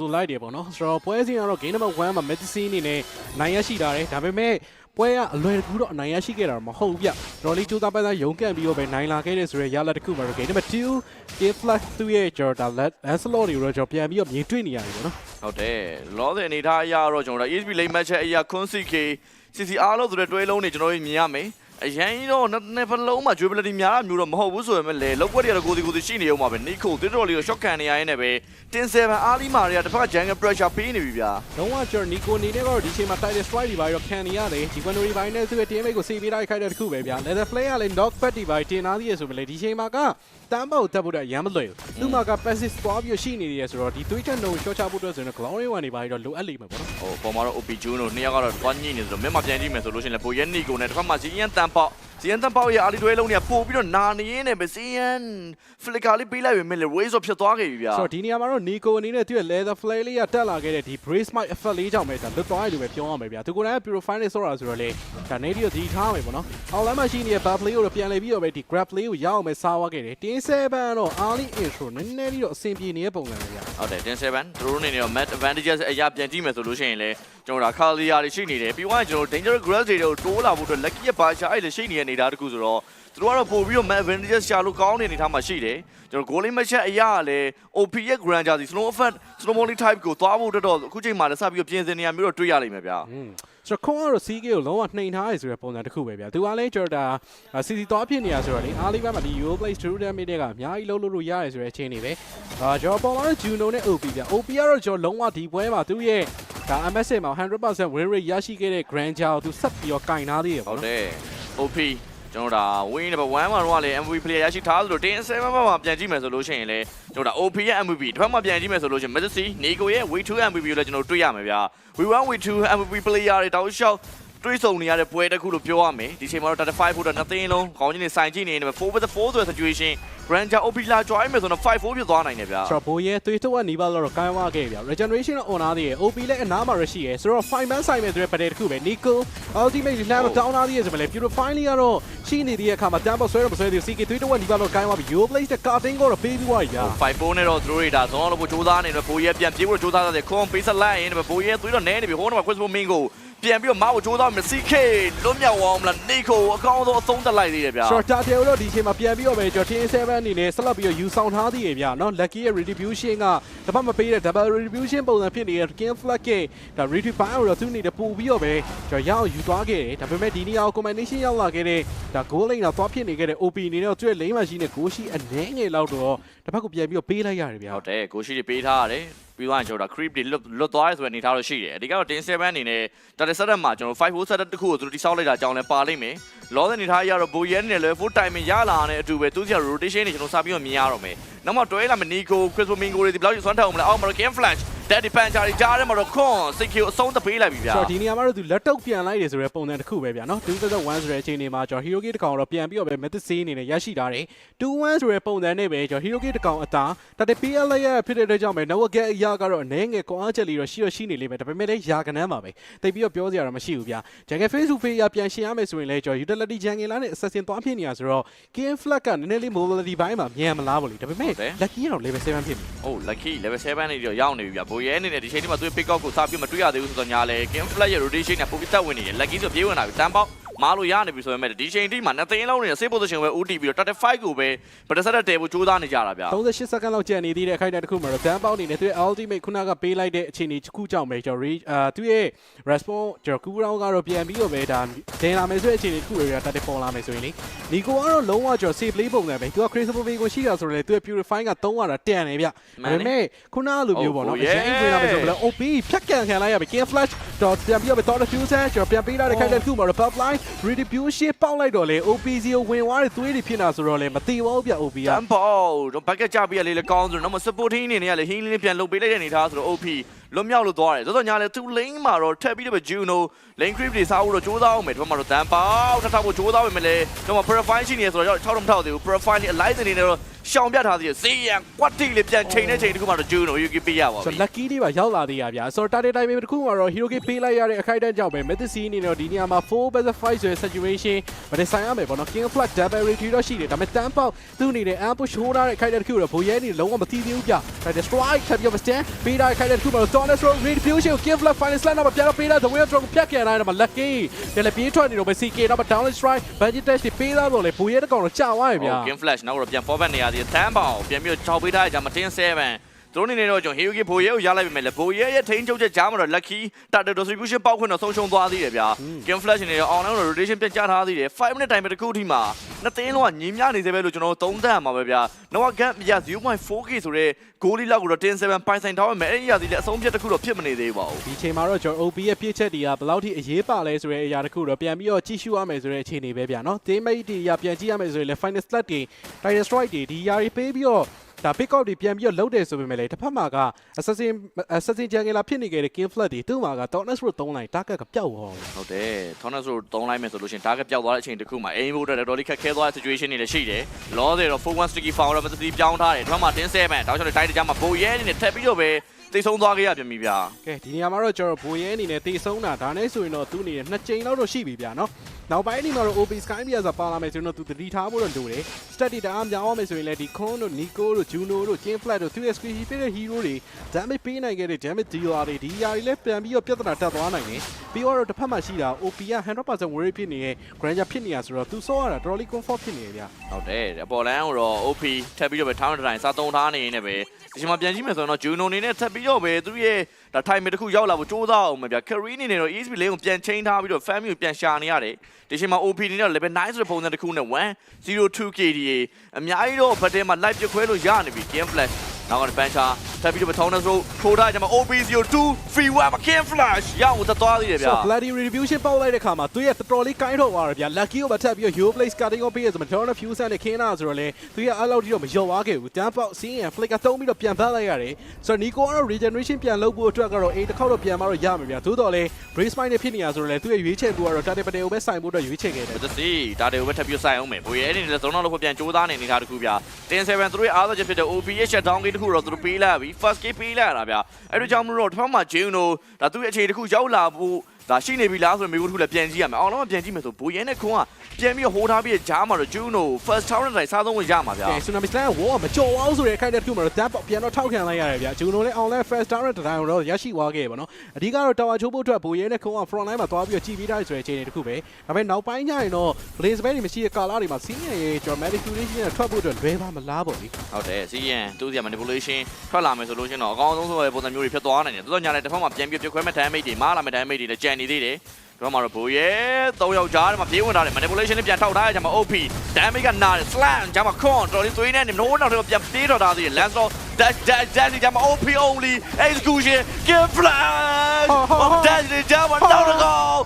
ဆိုလိုက်တယ်ပေါ့နော်ဆိုတော့ပွဲစဉ်ကတော့ game number 1မှာ medicine အနေနဲ့နိုင်ရရှိတာတယ်ဒါပေမဲ့ပွဲကအလွယ်တကူတော့အနိုင်ရရှိခဲ့တာတော့မဟုတ်ဘူးဗျတော်လေးကြိုးစားပန်းစားရုန်းကန်ပြီးတော့ပဲနိုင်လာခဲ့တဲ့ဆိုရဲရလာတစ်ခုမှာတော့ game number 2 game flash သူ့ရဲ့ကျွန်တော်ဒါ Lancelot တွေကိုတော့ကျွန်တော်ပြန်ပြီးတော့မြင်တွေ့နေရတယ်ပေါ့နော်ဟုတ်တယ်လောဆယ်အနေထားအရာတော့ကျွန်တော်တို့ ESP လိမ့်မတ်ချက်အရာခွန်းစီ K CCR လို့ဆိုတဲ့တွဲလုံးတွေကျွန်တော်တို့မြင်ရမယ် အရင်တော့နှစ်ဖလုံးမှာ durability များတာမျိုးတော့မဟုတ်ဘူးဆိုပေမဲ့လေလောက်ွက်တွေကတော့ကိုစီကိုစီရှိနေအောင်ပါပဲ Nico တိတော်လေးကို shot ခံနေရရင်လည်းပဲတင်7အားလီမာတွေကတစ်ဖက်က jungle pressure ပေးနေပြီဗျာလုံးဝကျွန်တော်နီကိုနေနဲ့ကတော့ဒီချိန်မှာ title strike တွေပါရောခံနေရတယ်ဒီ one revive နဲ့သူ့ရဲ့ teammate ကိုစေးပေးလိုက်ခိုင်းတဲ့တစ်ခုပဲဗျာ leather flame ကလည်း knock pad တွေပါတင်သားသေးရဆိုပေမဲ့ဒီချိန်မှာက တမ်းပေါက်တက်ဖို့တော့ရမ်းမလွယ်ဘူးသူ့မှာက passive သွားပြီးရှိနေတယ်ဆိုတော့ဒီ twitch channel ကို short ချဖို့အတွက်ဆိုရင် glory one တွေပါတော့လိုအပ်လိမ့်မယ်ပေါ့နော်ဟိုပေါ်မှာတော့ OP June တို့နှစ်ယောက်ကတော့တွားညှိနေဆိုတော့မျက်မှောက်ပြန်ကြည့်မယ်ဆိုလို့ရှိရင်လည်းပိုရဲ Nico နဲ့တစ်ဖက်မှာစီယန်တန်ပေါက်စီယန်တန်ပေါက်ရဲ့အာလီတွဲလုံးတွေကပို့ပြီးတော့နာနေရင်းနဲ့ပဲစီယန် flicker လေးပေးလိုက်ပေမဲ့လေ raise ဖြစ်သွားခဲ့ပြီဗျာဆိုတော့ဒီနေရာမှာတော့ Nico အနေနဲ့သူ့ရဲ့ leather flame လေးကတက်လာခဲ့တဲ့ဒီ brace might effect လေးကြောင့်ပဲဒါလွတ်သွားတယ်လို့ပဲပြောရမယ်ဗျာသူကိုယ်တိုင်က purify နဲ့ဆော့တာဆိုတော့လေဒါနေပြီးတော့ဒီထားမယ်ပေါ့နော်အောက်လမ်းမှာရှိနေတဲ့ buff လေးကိုတော့ပြန်လည်ပြီးတော့ပဲဒီ grab လေးကိုရအောင်ပဲစားသွားခဲ့တယ်တင်း7တော့ early intro နည်းနည်းလေးတော့အဆင်ပြေနေတဲ့ပုံစံပဲဗျာဟုတ်တယ်တင်7သူတို့အနေနဲ့တော့ mat advantages အရာပြန်ကြည့်မယ်ဆိုလို့ရှိရင်လည်းကျွန်တော်တို့ Kalia တွေရှိနေတယ်ပြီးတော့ကျွန်တော်တို့ dangerous grass တွေကိုတိုးလာဖို့အတွက် lucky ရဲ့ဘာရှာအဲ့လေရှိနေတဲ့နေတာတခုဆိုတော့ သူတို့ကတော့ပို့ပြီးတော့ mat advantages ရှာလို့ကောင်းတဲ့အနေထားမှာရှိတယ်ကျွန်တော် goalie match အရာကလည်း OP ရဲ့ grand jersey slow effect slow molly type ကိုသွားဖို့အတွက်တော့အခုချိန်မှာလည်းစပြီးတော့ပြင်ဆင်နေရမျိုးတော့တွေ့ရလိမ့်မယ်ဗျာဆိုတော့ခွန်ကတော့ CK ကိုလုံးဝနှိမ်ထားရဆိုတဲ့ပုံစံတစ်ခုပဲဗျာသူကလည်းကျွန်တော်ဒါ CC သွားဖြစ်နေရဆိုတော့လေအားလေးပိုင်းမှာဒီ Yo Place True Damage တွေကအများကြီးလုံးလို့လို့ရတယ်ဆိုတဲ့အခြေအနေပဲအာကျွန်တော်ပေါ်မှာတော့ Juno နဲ့ OP ဗျာ OP ကတော့ကျွန်တော်လုံးဝဒီပွဲမှာသူ့ရဲ့ဒါ MSA မှာ100% win rate ရရှိခဲ့တဲ့ Grand Chow သူဆက်ပြီးတော့ကင်ထားသေးရပေါ့ဟုတ်နော်တယ် OP ကျွန်တော်ဒါ win number 1မှာတော့လေ MVP player ရရှိထားသလိုတင်7မှာမှာပြန်ကြည့်မယ်ဆိုလို့ရှိရင်လေကျွန်တော်ဒါ OP ရဲ့ MVP တစ်ဖက်မှာပြန်ကြည့်မယ်ဆိုလို့ရှိရင် Messi Nico ရဲ့ Way 2 MVP ကိုလည်းကျွန်တော်တွေ့ရမယ်ဗျာ We want Way 2 MVP player တွေတောက်လျှောက် တွေးဆုံနေရတဲ့ပွဲတစ်ခုလို့ပြောရမယ်ဒီချိန်မှာတော့35ဖို့တော့နှစ်သိန်းလုံးခေါင်းကြီးနေစိုင်ကြည့်နေတယ်4 with 4ဆိုတဲ့ situation Granger OP လာ join မယ်ဆိုတော့5-4ဖြစ်သွားနိုင်တယ်ဗျာဆိုတော့ဘိုးရဲ့သွေးထုတ်ကနေပါတော့ကိုင်းဝါခဲ့ဗျာ regeneration တော့ on သားသေးရ OP လည်းအနားမှာရရှိရဆိုတော့ five man ဆိုင်မဲ့ဆိုတဲ့ပဒေတစ်ခုပဲ Nico ultimate လှမ်းတော့ down သားသေးရဆိုမှလည်း purify လေးကတော့ရှိနေတဲ့အခါမှာတန်းပေါ်ဆွဲတော့မဆွဲသေးဘူး CK သွေးထုတ်ကနေပါတော့ကိုင်းဝါပြီး Yo Place တဲ့ cutting ကိုတော့ပေးပြီးသွားပြီဗျာ5-4နဲ့တော့သူတို့တွေဒါဇွန်လို့ပို့စူးစမ်းနေတယ်ဘိုးရဲပြန်ပြေးဖို့စူးစမ်းတယ်ခွန်ပေးဆက်လိုက်ရင်ဘိုးရဲသွေးတော့နဲနေပြီဟိုးတော့ Christmas Mingo ပြန်ပြီးတော့မအောင်စူးစမ်းမယ် CK လွတ်မြောက်အောင်မလား Nico အကောင်းဆုံးအဆုံးတက်လိုက်သေးတယ်ဗျာဆိုတော့တာတယ်တော့ဒီချိန်မှာပြန်ပြီးတော့ပဲကျွန်တော် Team 7အနေနဲ့ဆက်လက်ပြီးတော့ယူဆောင်ထားသေးရဗျာနော် Lucky ရဲ့ retribution ကတပတ်မပေးတဲ့ double retribution ပုံစံဖြစ်နေတဲ့ King Flag ကဒါ retribution ကိုတော့သူနေတယ်ပို့ပြီးတော့ပဲကျွန်တော်ရအောင်ယူသွားခဲ့တယ်ဒါပေမဲ့ဒီနေ့အောင် combination ရောက်လာခဲ့တဲ့ဒါ goal lane တော့သွားဖြစ်နေခဲ့တဲ့ OP အနေနဲ့တော့သူ့ရဲ့ lane မှာရှိနေ goal ရှိအနေငယ်လောက်တော့တစ်ဖက်ကိုပြန်ပြီးတော့ပေးလိုက်ရတယ်ဗျာဟုတ်တယ်ကိုရှိတွေပေးထားရတယ်ပြီးသွားရင်ကျွန်တော်ဒါ creep တွေလွတ်လွတ်သွားရဲဆိုတဲ့အနေထားတော့ရှိတယ်အဓိကတော့တင်7အနေနဲ့ဒါတက်ဆက်တက်မှာကျွန်တော်5 4 set တစ်ခုကိုသူတို့တိစောက်လိုက်တာကြောင်းလဲပါလိမ့်မယ်လောတဲ့အနေထားအရတော့ဘိုရဲနဲ့ level 4 timing ရလာတဲ့အတူပဲသူစီက rotation တွေကျွန်တော်စပြီးတော့မြင်ရတော့မယ်နောက်မှတွဲလာမနီကို Chris Mingo တွေဒီဘလောက်ကြီးစွမ်းထောက်အောင်မလဲအောက်မှာ game flash daddy puncher တွေကြားထဲမှာတော့ con စိတ်ကြီးအဆုံးသပေးလိုက်ပြီဗျာဆိုတော့ဒီနေရာမှာတော့သူလက်တုပ်ပြန်လိုက်တယ်ဆိုတဲ့ပုံစံတစ်ခုပဲဗျာနော်2.1ဆိုတဲ့အချိန်ဒီမှာကျွန်တော် Hero Gate တကောင်တော့ပြန်ပြီးတော့ပဲ Method C အနေနဲ့ရရှိထားတယ်2.1ဆိုတဲ့ပုံစံနဲ့ပဲကျွန်တော် Hero Gate တကောင်အသာဒါတဲ့ PL ရဲ့ဖြစ်တဲ့အတွက်ကြောင့်ပဲ Network Gate အရာကတော့အနေငယ်ကွန်အားချက်လေးတော့ရှိရရှိနေလိမ့်မယ်ဒါပေမဲ့လည်းယာကနန်းပါပဲတိတ်ပြီးတော့ပြောစရာတော့မရှိဘူးဗျာ Jungle Face to Face ရပြန်ရှင်းရမယ်ဆိုရင်လည်းကျွန်တော် Utility Jungle လာနဲ့ Assassin သွားဖြစ်နေရဆိုတော့ Game Flag ကနည်းနည်းလေး mobility ဘိုင်းမှာမြန်မလားပေါ့လေဒါပေမဲ့ Lucky ကတော့ level 7ဖြစ်ပြီ။ဟုတ် lucky level 7နေပြီးတော့ရောက်နေပြီဗျာ။ဘိုရဲအနေနဲ့ဒီချိန်ဒီမှာသူ့ pick up ကိုစပြီးမတွေ့ရသေးဘူးဆိုတော့ညာလဲ game flash ရဲ့ rotation နဲ့ပိုပြီးတက်ဝင်နေတယ်။ lucky ဆိုပြေးဝင်လာပြီ။တန်ပေါက် မားလို့ရနေပြီဆိုပေမဲ့ဒီချိန်ဒီမှာနှစ်သိန်းလုံးနေတဲ့ safe position ပဲ UT ပြီးတော့ target 5ကိုပဲပဒဆက်တဲ့တဲဖို့ကြိုးစားနေကြတာဗျာ38စက္ကန့်လောက်ကျန်နေသေးတဲ့အခိုက်အတန့်တစ်ခုမှာတော့ဒန်ပေါက်အနေနဲ့သူရဲ့ ultimate ခုနကပေးလိုက်တဲ့အခြေအနေတစ်ခုကြောင့်ပဲကျွန်တော် reach အာသူရဲ့ response ကျွန်တော်ကူရောင်းကတော့ပြန်ပြီးတော့ပဲဒါဒင်လာမယ်ဆိုတဲ့အခြေအနေတစ်ခုတွေကတတ်ပေါ်လာမယ်ဆိုရင်လေနီကိုကတော့လုံးဝကျွန်တော် save play ပုံစံပဲသူက crazy play ကိုရှိတာဆိုတော့လေသူရဲ့ purify က3ရတာတန်တယ်ဗျဒါပေမဲ့ခုနလိုမျိုးပေါ့နော်အရင်ပြေးလာမယ်ဆိုတော့ OP ဖြတ်ကန်ခံလိုက်ရပြီ game flash တော့ပြန်ပြီးတော့ပဲ thought diffuser ကျွန်တော်ပြန်ပေးလာတဲ့ခိုက်တဲ့တစ်ခုမှာတော့ buff line retribution ပေါက်လိုက်တော့လေ OPC ကိုဝင်သွားတဲ့သွေးတွေဖြစ်နေတာဆိုတော့လေမသိပါဘူးဗျ OP ကတန်ပေါက်တော့ bucket ကြပြီးရလေးလည်းကောင်းဆိုတော့နောက်မှ supporting အနေနဲ့ကလည်း healing လေးပြန်လုပ်ပေးလိုက်တဲ့အနေထားဆိုတော့ OP လွတ်မြောက်လို့သွားတယ်သို့တော့ညာလေသူ lane မှာတော့ထပ်ပြီးတော့ Juno lane creep တွေစားဖို့တော့ကြိုးစားအောင်မယ်ဒီဘက်မှာတော့တန်ပေါက်ထပ်ထပ်ဖို့ကြိုးစားဝင်မယ်လေတော့ profile ရှိနေဆိုတော့6တော့မထောက်သေးဘူး profile နဲ့ alive နေနေတော့ရှောင်ပြထားသေးတယ်ဈေးရန် quality လေးပြန်ချိန်တဲ့ချိန်တခုမှတော့ Juno Yuki ပေးရပါဆိုပြီတော့ lucky လေးပါရောက်လာသေးရဗျာဆိုတော့ target time တစ်ခုမှာတော့ hero ကပေးလိုက်ရတဲ့အခိုက်အတန့်ကြောင့်ပဲ Messi အနေနဲ့တော့ဒီနေရာမှာ4 versus 5ဆိုတဲ့ situation မတဆိုင်ရမယ်ပေါ့နော် king flag double retreat တော့ရှိတယ်ဒါပေမဲ့တန်းပေါက်သူ့အနေနဲ့ ambush ရှိုးထားတဲ့အခိုက်အတန့်တစ်ခုတော့ဘိုးရဲအနေနဲ့လုံးဝမသိသေးဘူးဗျဒါ destroy ထပ်ပြီးတော့ stand ပေးထားတဲ့အခိုက်အတန့်တစ်ခုမှာတော့ Thomas Road retribution king flag final slam တော့ပြန်တော့ပေးထား the way of dragon ဖြတ်ခဲ့ရတာမှာ lucky တယ်လေပြေးထွက်နေတော့ပဲ CK တော့ down strike budget dash တွေပေးသားတော့လေဘိုးရဲတကောင်တော့ကြာသွားရဗျာ game flash နောက်တော့ပြန် forward နေရသေးတယ်တန်းပေါင်ပြန်ပြီးတော့ခြောက်ပေးထားကြမှာ10 7 သူတို့နေနေတော့ကျွန်တော် Hyugi ဘိုရဲကိုရလိုက်ပြီမဲ့လေဘိုရဲရဲ့ထိန်းချုပ်ချက်ကြားမှာတော့ lucky တာ distribution ပေါက်ခွင့်တော့ဆုံးရှုံးသွားသေးတယ်ဗျာ game flash နေတော့ online တော့ rotation ပြန်ချထားသေးတယ်5 minute time တစ်ခုအထိမှာနှစ်သိန်းလုံးကညီမြနေသေးပဲလို့ကျွန်တော်သုံးသပ်ရမှာပဲဗျာ Nova Gap ပြ 0.4k ဆိုတဲ့ goal လေးလောက်ကိုတော့10 7ပိုင်ဆိုင်ထားရမယ်အဲ့ဒီရသည်လည်းအဆုံးဖြတ်တစ်ခုတော့ဖြစ်မနေသေးပါဘူးဒီချိန်မှာတော့ကျွန်တော် OP ရဲ့ပြည့်ချက်တွေကဘယ်လောက်ထိအရေးပါလဲဆိုတဲ့အရာတစ်ခုတော့ပြန်ပြီးတော့ကြည့်ရှုရမယ်ဆိုတဲ့အခြေအနေပဲဗျာနော် teammate တွေကပြန်ကြည့်ရမယ်ဆိုရင်လည်း final slut တွေ title strike တွေဒီຢာတွေပေးပြီးတော့ ဒါ pick up တွေပြန်ပြီးတော့လုတ်တယ်ဆိုပေမဲ့လည်းတစ်ဖက်မှာက assassin assassin jungle ဖြစ်နေခဲ့တဲ့ king flood တွေသူ့မှာက Thomas Road 3 line target ကပျောက်သွားတယ်ဟုတ်တယ် Thomas တို့တုံးလိုက်မယ်ဆိုလို့ရှိရင် target ပျောက်သွားတဲ့အချိန်တစ်ခုမှာ aim ဖို့အတွက်တော်တော်လေးခက်ခဲသွားတဲ့ situation တွေလည်းရှိတယ်။ law တွေတော့ full one sticky foul တော့မသိပြောင်းထားတယ်။ဒီမှာ10 7တောက်ချောင်းတိုင်းတကြားမှာဘိုရဲနေနဲ့ထပ်ပြီးတော့ပဲတိတ်ဆုံးသွားခဲ့ရပြန်ပြီဗျာကဲဒီနေရာမှာတော့ကျွန်တော်ဘိုးရဲအနေနဲ့တေဆုံးတာဒါနဲ့ဆိုရင်တော့သူ့အနေနဲ့နှစ်ကြိမ်လောက်တော့ရှိပြီဗျာနော်နောက်ပိုင်းအနေမှာတော့ OP Sky Media ဆိုပါလာမယ်ဆိုရင်တော့သူတတိထားဖို့တော့လိုတယ် stat တွေတအားများအောင်မယ်ဆိုရင်လည်းဒီ Con တို့ Nico တို့ Juno တို့ King Flat တို့သူရဲ့ squishy ဖြစ်တဲ့ hero တွေ damage ပေးနိုင်ခဲ့တဲ့ damage dealer တွေဒီຢာတွေလည်းပြန်ပြီးတော့ပြဿနာတက်သွားနိုင်တယ်ပြီးတော့တစ်ဖက်မှာရှိတာ OP က100% worry ဖြစ်နေတဲ့ Granger ဖြစ်နေရဆိုတော့သူစောရတာတော်တော်လေး comfort ဖြစ်နေရဗျာ။ဟုတ်တယ်အပေါ်လန်းကိုတော့ OP ထပ်ပြီးတော့ပဲ town တိုင်းစားသုံးထားနေနေပဲဒီချိန်မှာပြန်ကြည့်မယ်ဆိုရင်တော့ Juno အနေနဲ့ထပ်ပြီးတော့ပဲသူရဲ့ဒါ time တစ်ခုရောက်လာဖို့ကြိုးစားအောင်မယ်ဗျာ Carry အနေနဲ့တော့ ESP လေးကိုပြန်ချိန်ထားပြီးတော့ family ကိုပြန်ရှာနေရတယ် ဒီချိန်မှာ OP အနေနဲ့ level 9ဆိုတဲ့ပုံစံတစ်ခုနဲ့102 KDA အများကြီးတော့ဘတ်ထဲမှာ live ပြခွဲလို့ရနေပြီ game flash နောက်ကနေ bench ထပ်ပြီးတော့ Thomas Road ထိုးထားကြမှာ OP02 free one မှာ game flash ရအောင်သက်သွားသေးတယ်ဗျာဆို bloody retribution ပေါက်လိုက်တဲ့ခါမှာသူရဲ့တော်တော်လေးကိုင်းထုတ်သွားတယ်ဗျာ lucky ကိုပါထပ်ပြီးတော့ yo place cutting ကိုပေးရဆိုမှကျွန်တော်တို့ fusion နဲ့ခင်းတာဆိုတော့လေသူရဲ့အဲ့လောက်ထိတော့မလျော့သွားခဲ့ဘူးတန်းပေါက် scene ရ flick ကတုံးပြီးတော့ပြန်ဖတ်လိုက်ရတယ်ဆိုတော့ Nico ကတော့ regeneration ပြန်လုပ်ဖို့အတွက်ကတော့အိမ်တစ်ခေါက်တော့ပြန်မတော့ရမှာဗျာသို့တော်လေ brace mine နဲ့ဖြစ်နေရဆိုတော့လေသူရဲ့ရွေးချယ်သူကတော့ target ပတေကိုပဲစိုင်ဖို့အတွက်ရွေးချယ်ခဲ့တယ်မတစီဒါတွေကိုပဲထပ်ပြီးဆိုင်အောင်မယ်ဘိုးရဲအနေနဲ့သုံးတော့လို့ပြန်ကြိုးစားနေနေတာတခုဗျာ10 7သူတို့ရဲ့အားသာချက်ဖြစ်တဲ့ OP ရဲ့ shutdown gate တခုတော့သူတို့ပေးလိုက်ပြီ first gate ပေးလိုက်ရတာဗျာအဲ့တို့ကြောင့်မလို့တော့တစ်ဖက်မှာ Juno ဒါသူ့ရဲ့အခြေတခုရောက်လာဖို့ ဒါရှိနေပြီလားဆိုတော့မိဘူးတခုလည်းပြန်ကြည့်ရမယ်အောင်လုံးပြန်ကြည့်မယ်ဆိုဘိုးရဲနဲ့ခွန်းကပြန်ပြီးဟိုးထားပြီးဂျားမှာတော့ Juno first town နဲ့စားသုံးဝင်ရမှာဗျာကဲ tsunami slam ဝေါ်မကြော်အောင်ဆိုတဲ့အခိုက်အတန့်တစ်ခုမှာတော့တန်းပေါက်ပြန်တော့ထောက်ခံလိုက်ရတယ်ဗျာဂျူနိုလည်း online first down တဲ့တိုင်းတော့ရရှိသွားခဲ့ပါတော့အဓိကတော့ tower ချိုးဖို့အတွက်ဘိုးရဲနဲ့ခုံးက front line မှာသွားပြီးတော့ကြည်ပြီးသားဆိုတဲ့အခြေအနေတစ်ခုပဲဒါပေမဲ့နောက်ပိုင်းကျရင်တော့ blaze bay တွေမရှိတဲ့ကာလာတွေမှာ senior ရဲ့ dramatic duration နဲ့ထွက်ဖို့အတွက်လွဲပါမလားပေါ့လေဟုတ်တယ်စီးရင်သူစီ manipulation ထွက်လာမယ်ဆိုလို့ရှိရင်တော့အကောင်းဆုံးဆိုတဲ့ပုံစံမျိုးတွေဖြစ်သွားနိုင်တယ်တော်တော်ညာလည်းတစ်ဖက်မှာပြန်ပြီးပြခွဲမဲ့ damage တွေမားလာမဲ့ damage တွေလည်းကြံနေသေးတယ်တော့မှာတော့ဘိုးရဲ၃ယောက်ကြားထဲမှာပြေးဝင်လာတယ် manipulation နဲ့ပြန်ထောက်ထားရကြမှာ OP damage ကနာတယ် slam ဂျာမှာ con တော်လေးသွေးနဲ့နိုးနောက်ထဲမှာပြန်ပြေးတော့ထားသေးတယ် last round dash dash dash ဂျာမှာ OP only execution give flash ဟောဟောဟော dash ဂျာမှာနောက်တော့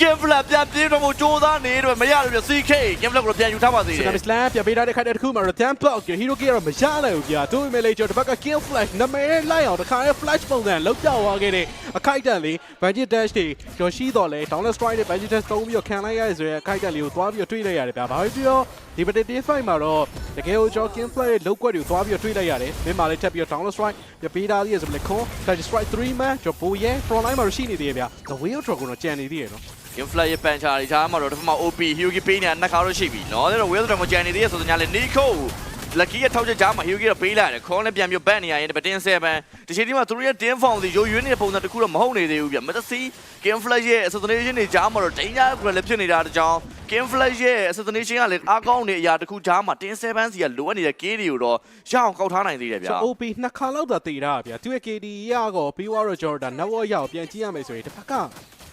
shut down game give flash ပြန်ပြေးတော့မို့စူးစမ်းနေတယ်မရလို့ပြ CK game flash ကိုပြန်ယူထားပါသေးတယ် tsunami slam ပြန်ပေးထားတဲ့ခိုက်တဲ့တစ်ခုမှာတော့ damn block hero gear တော့မရနိုင်ဘူးကြာတို့ပေမဲ့လေကျွန်တော်တစ်ဖက်က kill flash နမဲလိုက်အောင်တစ်ခါရဲ့ flash ပုံစံလောက်ပြောက်သွားခဲ့တဲ့အခိုက်အတန့်လေး budget dash တွေကျော်ရှိတော့လဲ download strike နဲ့ budget dash သုံးပြီးတော့ခံလိုက်ရဆိုရဲအခိုက်အတန့်လေးကိုသွားပြီးတော့တွေးလိုက်ရတယ်ဗျာဘာဖြစ်ပြောဒီ competitive fight မှာတော့တကယ်ကိုကျွန်တော် king flash ရဲ့လောက်ကွက်တွေကိုသွားပြီးတော့တွေးလိုက်ရတယ်မင်းမာလေးထပ်ပြီးတော့ download strike ပြပေးထားသေးရဆိုမလဲ con budget strike 3 man ကျွန်တော်ဘိုးရဲ့ front line မှာရှိနေသေးရဗျာ the way of dragon တော့ကြံနေသေးရနော် Game Fly ရဲ့ပန်ချာတွေချားမှာတော့တစ်ဖက်မှာ OP Hyugi ပေးနေတာနှစ်ခါတော့ရှိပြီ။နော်ဒါတော့ Wheel Drum ကိုကြံနေသေးရဆိုတော့ညာလေ Nico Lucky ရဲ့ထောက်ချက်ကြားမှာ Hyugi တော့ပေးလိုက်တယ်။ခေါင်းနဲ့ပြန်ပြီးဘက်နေရရင်တင်7ဒီချိန်ဒီမှာသူတို့ရဲ့ team form တွေရိုးရွေးနေတဲ့ပုံစံတစ်ခုတော့မဟုတ်နေသေးဘူးဗျ။မတစီ Game Fly ရဲ့ assassination တွေကြားမှာတော့ danger ကလည်းဖြစ်နေတာတကြောင် Game Fly ရဲ့ assassination ကလည်းအားကောင်းနေအရာတစ်ခုကြားမှာတင်7စီကလိုအပ်နေတဲ့ key တွေကိုတော့ရအောင်ကောက်ထားနိုင်သေးတယ်ဗျာကျွန်တော် OP နှစ်ခါလောက်သာတည်တာဗျာသူရဲ့ KD ရကောပြီးသွားတော့ကျွန်တော်ဒါ network ရအောင်ပြန်ကြည့်ရမယ်ဆိုရင်တစ်ဖက်က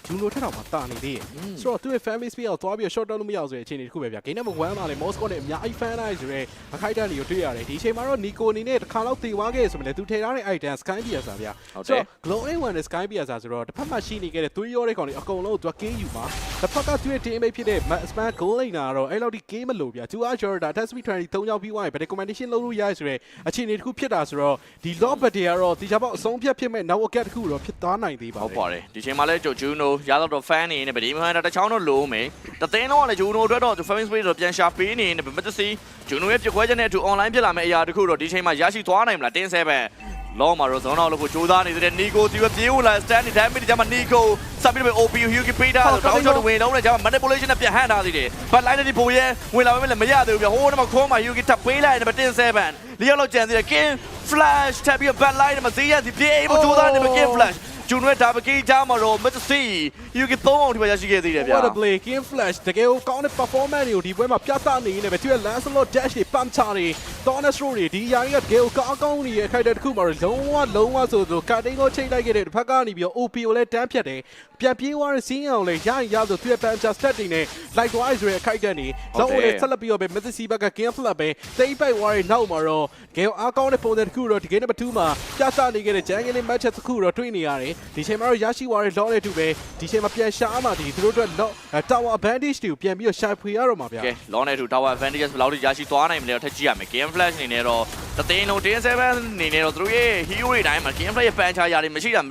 ဂျူနိုထက်တော့မှတာနေသေးတယ်ဆိုတော့သူ့ရဲ့ fan base ပြောသွားပြီး short တော့လို့မရအောင်ဆိုတဲ့အခြေအနေတစ်ခုပဲဗျာ game number 1မှာလည်း Moscow နဲ့အများကြီး fan လိုက်ဆိုရဲအခိုက်အတန့်တွေကိုတွေ့ရတယ်ဒီအချိန်မှာတော့ Nico အနေနဲ့တစ်ခါတော့တေသွားခဲ့ဆိုမှလည်းသူထည့်ထားတဲ့ item Sky Piercer ဗျာဟုတ်ဆိုတယ်တော့ Glow A1 နဲ့ Sky Piercer ဆိုတော့တစ်ဖက်မှာရှိနေခဲ့တဲ့သွေးရောတဲ့ကောင်တွေအကုန်လုံးသူက game ယူမှာတစ်ဖက်ကသူ့ရဲ့ teammate ဖြစ်တဲ့ Span Goal Lane ကတော့အဲ့လောက်ဒီ game မလို့ဗျာသူက Jordan Test Speed 20 3ကြောင်းပြီးသွားရင် better combination လုပ်လို့ရဆိုရဲအခြေအနေတစ်ခုဖြစ်တာဆိုတော့ဒီ lob bat တွေကတော့ဒီချက်ပေါက်အဆုံးဖြတ်ဖြစ်မဲ့ now wicket တစ်ခုတော့ဖြစ်သွားနိုင်သေးပါဟုတ်ဘူးပါတယ်ဒီချိန်မှာလဲဂျိုဂျူနိုရတော့ fan နေနေဗဒီမဟန်တချောင်းတော့လိုမယ်တသိန်းတော့လည်းဂျူနိုအတွက်တော့ fan space တော့ပြန်ရှာပေးနေနေမတစီဂျူနိုရဲ့ပြကွဲချက်နဲ့အတူ online ဖြစ်လာမယ့်အရာတခုတော့ဒီချိန်မှာရရှိသွားနိုင်မလားတင်း7လောမှာတော့ဇွန်အောင်လို့ကိုကြိုးစားနေတဲ့နီကိုဒီပဲပြေးဝင်လာ stand နေတိုင်းမိကြမှာနီကိုစပ်ပြီးတော့ OP Hugo Peter တော့တောင်းချတော့ဝင်လုံးနဲ့ကျမှ manipulation နဲ့ပြန်ဟန်ထားသေးတယ်ဘတ်လိုက်တဲ့ဒီပုံရဲဝင်လာမယ်လည်းမရသေးဘူးဗျဟိုးတော့မှခေါင်းမှာ Hugo ထပ်ပေးလိုက်တယ်တင်း7လီယောလောက်ကြံသေးတယ် King Flash ထပ်ပြီး bad line မှာဈေးရစီပြေးဖို့ကြိုးစားနေမှာ King Flash ဂျုံရွက်ဒါပကေးချာမှာတော့မတ်စီယူကီ3အောင်ဒီမှာရရှိခဲ့သေးတယ်ဗျာ What a play Game Flash တကယ်ကိုကောင်းတဲ့ performance တွေကိုဒီပွဲမှာပြသနေနေပဲသူရဲ့ Lancelot dash တွေ pump ချတွေ Thomas Row တွေဒီယာရီကတကယ်ကိုကောင်းကောင်းနေရဲ့အခိုက်အတန့်တစ်ခုမှာတော့လုံးဝလုံးဝဆိုဆိုကတ်တင်းကိုချိန်လိုက်ခဲ့တဲ့တစ်ဖက်ကနေပြီးတော့ OP ကိုလည်းတန်းဖြတ်တယ်ပြန်ပြေးသွားတဲ့စီးရင်အောင်လည်းရရင်ရဆိုသူရဲ့ pump chest stat တွေနဲ့ like wise ဆိုတဲ့အခိုက်အတန့်တွေလုံးဝလည်းဆက်လက်ပြီးတော့ပဲ Messi ဘက်က Game Flash ပဲတိတ်ပိုက်သွားတဲ့နောက်မှာတော့တကယ်အားကောင်းတဲ့ပုံစံတစ်ခုတော့ဒီ game number 2မှာပြသနေခဲ့တဲ့ Jungle match တစ်ခုတော့တွေ့နေရတယ်ဒီချိန်မှာတော့ရရှိသွားတဲ့ law နဲ့တူပဲဒီချိန်မှာပြန်ရှာမှဒီသူတို့အတွက် law tower advantage တွေကိုပြန်ပြီးတော့ရှာဖွေရတော့မှာဗျာကဲ long နဲ့တူ tower advantages ဘယ်လောက်ထိရရှိသွားနိုင်မလဲတော့ထက်ကြည့်ရမယ် game flash အနေနဲ့တော့တသိန်းလုံးတင်း7အနေနဲ့တော့သူတို့ရဲ့ hero တွေတိုင်းမှာ game flash ရဲ့ fan ချရာတွေမရှိတာ